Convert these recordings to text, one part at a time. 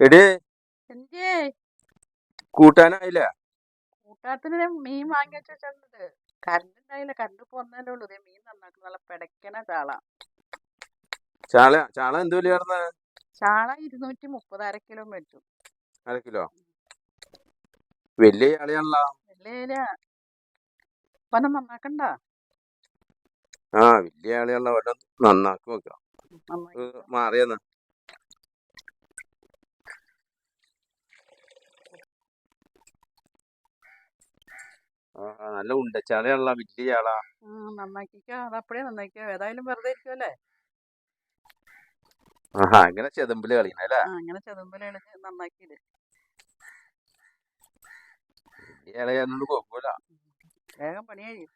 എടി. എന്തേ കൂട്ടാനായില്ല? കൂട്ടാത്തിന് മീൻ വാങ്ങി വെച്ചിട്ടുണ്ട് കറണ്ട് ഉണ്ടായില്ല കറണ്ട് പോന്നല്ലേ ഉള്ളൂ. മീൻ നന്നാക്കും നല്ല പിടയ്ക്കണ ചാള. ചാള ചാള എന്ത് വില ചേർന്ന ചാള ഇരുന്നൂറ്റി മുപ്പത് അര കിലോ മേടിച്ചു. അര കിലോ? വലിയ ചാളയാണല്ലോ. വലിയ നന്നാക്കണ്ട? ആ വലിയ ആളെയുള്ള വല്ല നന്നാക്കി വെക്കാം നന്നാക്കി ഇത് മാറിയെന്ന്. നല്ല ഉണ്ടച്ചാളയുള്ള വലിയ ചാള നന്നാക്കിക്കോ. അതപ്പഴേ നന്നാക്കിക്കോ. ഏതായാലും വെറുതെ ഇരിക്കുമല്ലേ ആഹാ അങ്ങനെ ചെതമ്പിൽ കളിക്കണ അല്ലേ? അങ്ങനെ ചെതുമ്പല കളിച്ച് നന്നാക്കിയില്ലേ? വലിയ ആളെയാണെന്ന് കുഴപ്പമില്ല. വേഗം പണി കഴിയും.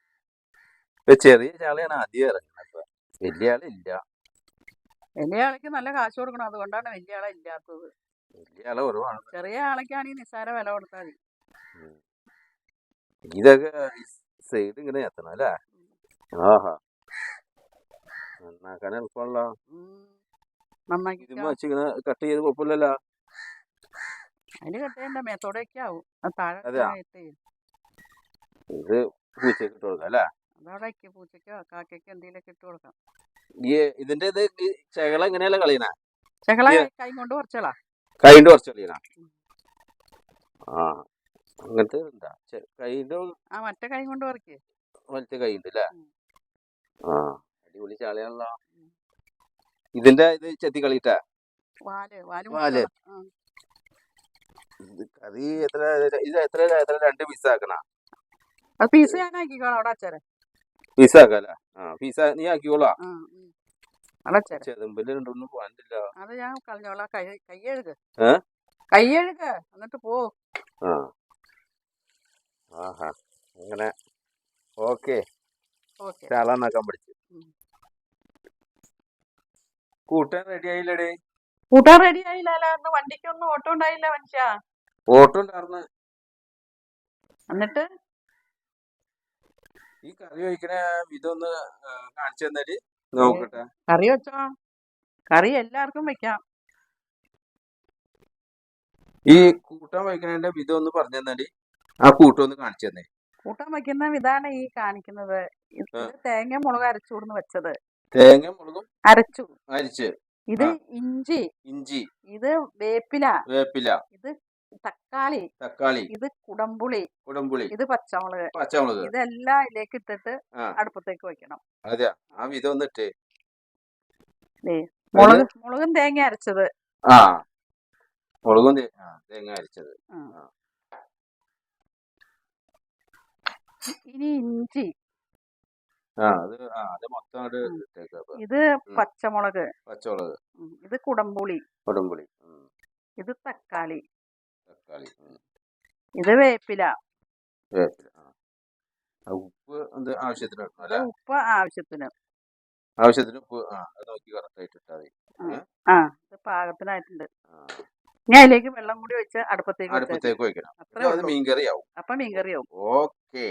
ഇപ്പൊ ചെറിയ ചാളയാണ് ആദ്യം ഇറങ്ങുന്നത്. വലിയ ആളില്ല വലിയ നല്ല കാശ് കൊടുക്കണം. അതുകൊണ്ടാണ് വലിയ ആളെ ഇല്ലാത്തത്. വലിയ ആളെ കുറവാണ്. ചെറിയ ആളൊക്കെയാണെങ്കിൽ നിസ്സാര വില കൊടുത്താൽ മതി. ഇതൊക്കെ സൈഡ് ഇങ്ങനെ എത്തണം അല്ലേ? ആഹാ. നന്നാക്കാൻ എളുപ്പമല്ലോ വെച്ച് ഇങ്ങനെ കട്ട് ചെയ്ത് കുഴപ്പമില്ലല്ലോ. അതിന് കെട്ടേണ്ട മേത്തോടെയൊക്കെ ആവും. താഴെ ഇത് പൂച്ചയ്ക്ക് ഇട്ട് കൊടുക്കാം അല്ലേ? അതവിടെ പൂച്ചയ്ക്കോ കാക്കയ്ക്കോ എന്തെങ്കിലുമൊക്കെ ഇട്ട് കൊടുക്കാം. ഈ ഇതിന്റെ ഇത് ചകള എങ്ങനെയല്ല കളിയണ? ചകള കൈ കൊണ്ട് കുറച്ചളാ കൈന്റെ കുറച്ച് കളിയണ? ആ അങ്ങനത്തെ ഉണ്ടാ കൈന്റെ ആ മറ്റേ കൈ കൊണ്ട് പറിക്ക്. മറ്റേ കൈ ഉണ്ട് അല്ലേ. ആ അടിപൊളി ചാളിയാണല്ലോ. ഇതിന്റെ ഇത് ചെത്തി കളിയിട്ടാ? വാൽ കറി എത്ര ഇത് എത്ര എത്ര രണ്ട് പീസ് ആക്കണ? പീസ് ഞാൻ ആക്കിക്കോളാം അവിടെ അച്ചേരെ പീസ് ആക്കാല്ലേ? ആ പീസ് നീ ആക്കിക്കോളാ. ചെതമ്പിൽ രണ്ടൊന്നും പോകാനില്ല അത് ഞാൻ കളഞ്ഞോളാം. കൈ കൈ എഴുക ഏ? കൈ എഴുക എന്നിട്ട് പോ. ആ. ആഹാ അങ്ങനെ. ഓക്കെ. ചാലാന്നാക്കാൻ പഠിച്ചു കൂട്ടാൻ റെഡി ആയില്ലേ കൂട്ടാൻ റെഡി ആയില്ല. അന്ന് വണ്ടിക്കൊന്നും ഓട്ടോ ഉണ്ടായില്ല മനുഷ്യ. ഓട്ടോ ഉണ്ടായിരുന്നു എന്നിട്ട്? ഈ കറി കഴിക്കണ ഇതൊന്ന് കാണിച്ചു തന്നാൽ നോക്കട്ടെ. കറി വെച്ചോ. കറി എല്ലാവർക്കും വെക്കാം. ഈ കൂട്ടാൻ വയ്ക്കണേന്റെ വിധം ഒന്ന് പറഞ്ഞു തന്നാൽ ആ കൂട്ടം ഒന്ന് കാണിച്ചു തന്നെ. കൂട്ടം വെക്കുന്ന വിധാണ് ഈ കാണിക്കുന്നത്. തേങ്ങ മുളക് അരച്ചു കൊടുന്ന് വെച്ചത്. തേങ്ങ മുളകും അരച്ചു. അരിച്ച്. ഇത് ഇഞ്ചി. ഇഞ്ചി. ഇത് വേപ്പില. വേപ്പില. ഇത് തക്കാളി. തക്കാളി. ഇത് കുടംപുളി. കുടംപുളി. ഇത് പച്ചമുളക്. പച്ചമുളക്. ഇതെല്ലാം ഇതിലേക്ക് ഇട്ടിട്ട് അടുപ്പത്തേക്ക് വെക്കണം. അതെ ആ വിധം ഒന്ന് ഇട്ടേ. ദേ, മുളക് മുളകും തേങ്ങ അരച്ചത്. ആ. മുളകും തേങ്ങ അരിച്ചത് ആ. ആ. ഇനി ഇഞ്ചി. ഇത് പച്ചമുളക്. പച്ചമുളക്. ഇത് കുടംപുളി. കുടംപുളി. ഇത് തക്കാളി. തക്കാളി. ഇത് വേപ്പില. വേപ്പില ഉപ്പ് ആവശ്യത്തിന് ഉപ്പ് ആവശ്യത്തിന്. ആവശ്യത്തിന് ഉപ്പ് നോക്കി കറക്റ്റ് ആയിട്ട് ഇട്ടാൽ മതി ആ ഇത് പാകത്തിനായിട്ടുണ്ട്. ആ. അതിലേക്ക് വെള്ളം കൂടി വെച്ച് അടുപ്പത്തേക്ക്. അടുപ്പത്തേക്ക് വെക്കണം അത്രേ അത് ഉള്ളൂ അപ്പൊ മീൻകറിയാവും ഓക്കേ